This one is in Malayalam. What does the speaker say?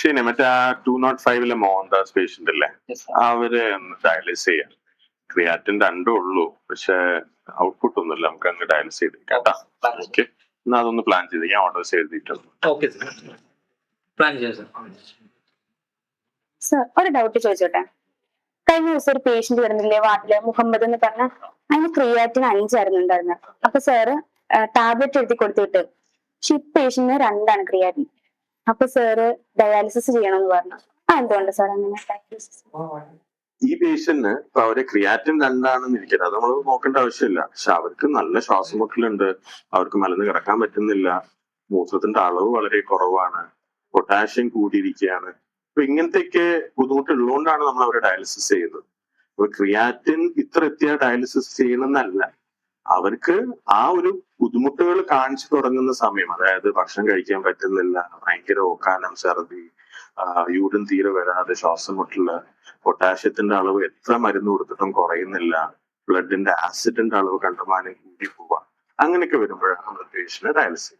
ശരി മറ്റേ ആ ടു നോട്ട് ഫൈവിലെ മോഹൻദാസ് പേഷ്യന്റ് അല്ലേ അവരെ. അവർ ഡയാലിസ് ചെയ്യാം ക്രിയാറ്റിൻ രണ്ടേ ഉള്ളൂ. പക്ഷെ ഔട്ട്പുട്ട് ഒന്നുമില്ല. നമുക്ക് അങ്ങ് ഡയാലിസ് ചെയ്ത് കേട്ടാ. ഓക്കെ എന്നാ അതൊന്ന് പ്ലാൻ ചെയ്ത്. ഞാൻ ഓർഡേഴ്സ് എഴുതിയിട്ടുണ്ട്. ഓക്കെ സർ പ്ലാൻ ചെയ്യാം സർ സർ ഒരു ഡൗട്ട് ചോദിച്ചോട്ടെ? കഴിഞ്ഞ ദിവസം ഒരു പേഷ്യന്റ് വരുന്നില്ലേ വാർഡിൽ? മുഹമ്മദ് എന്ന് പറഞ്ഞ അതിന് ക്രിയാറ്റിന് അഞ്ചായിരുന്നു ഉണ്ടായിരുന്നത്. അപ്പൊ സാറ് ടാബ്ലറ്റ് എഴുതി കൊടുത്തിട്ട്. പക്ഷെ ഈ പേഷ്യന്റിന് രണ്ടാണ് ക്രിയാറ്റിൻ. അപ്പൊ സാറ് ഡയാലിസിസ് ചെയ്യണം എന്ന് പറഞ്ഞു. ആ എന്തുകൊണ്ട് സാർ അങ്ങനെ? ഈ പേഷ്യന്റിന് ഇപ്പൊ അവരെ ക്രിയാറ്റിൻ രണ്ടാണെന്ന് ഇരിക്കട്ടെ. അത് നമ്മൾ നോക്കേണ്ട ആവശ്യമില്ല. പക്ഷെ അവർക്ക് നല്ല ശ്വാസമുട്ടലുണ്ട് അവർക്ക് മലന്ന് കിടക്കാൻ പറ്റുന്നില്ല. മൂത്രത്തിന്റെ അളവ് വളരെ കുറവാണ്. പൊട്ടാഷ്യം കൂടിയിരിക്കുകയാണ്. അപ്പൊ ഇങ്ങനത്തെയൊക്കെ ബുദ്ധിമുട്ടുള്ളതുകൊണ്ടാണ് നമ്മൾ അവരെ ഡയാലിസിസ് ചെയ്യുന്നത്. അപ്പൊ ക്രിയാറ്റിൻ ഇത്ര എത്തിയ ഡയാലിസിസ് ചെയ്യണമെന്നല്ല അവർക്ക് ആ ഒരു ബുദ്ധിമുട്ടുകൾ കാണിച്ചു തുടങ്ങുന്ന സമയം അതായത് ഭക്ഷണം കഴിക്കാൻ പറ്റുന്നില്ല ഭയങ്കര ഓക്കാനം ഛർദി യൂറിൻ തീരെ വരാതെ ശ്വാസം മുട്ടൽ പൊട്ടാഷ്യത്തിന്റെ അളവ് എത്ര മരുന്ന് കൊടുത്തിട്ടും കുറയുന്നില്ല ബ്ലഡിന്റെ ആസിഡിന്റെ അളവ് കണ്ടമാനം കൂടി പോവാ. അങ്ങനെയൊക്കെ വരുമ്പോഴാണ് നമ്മൾ പേഷ്യന്റ് ഡയാലിസിസ്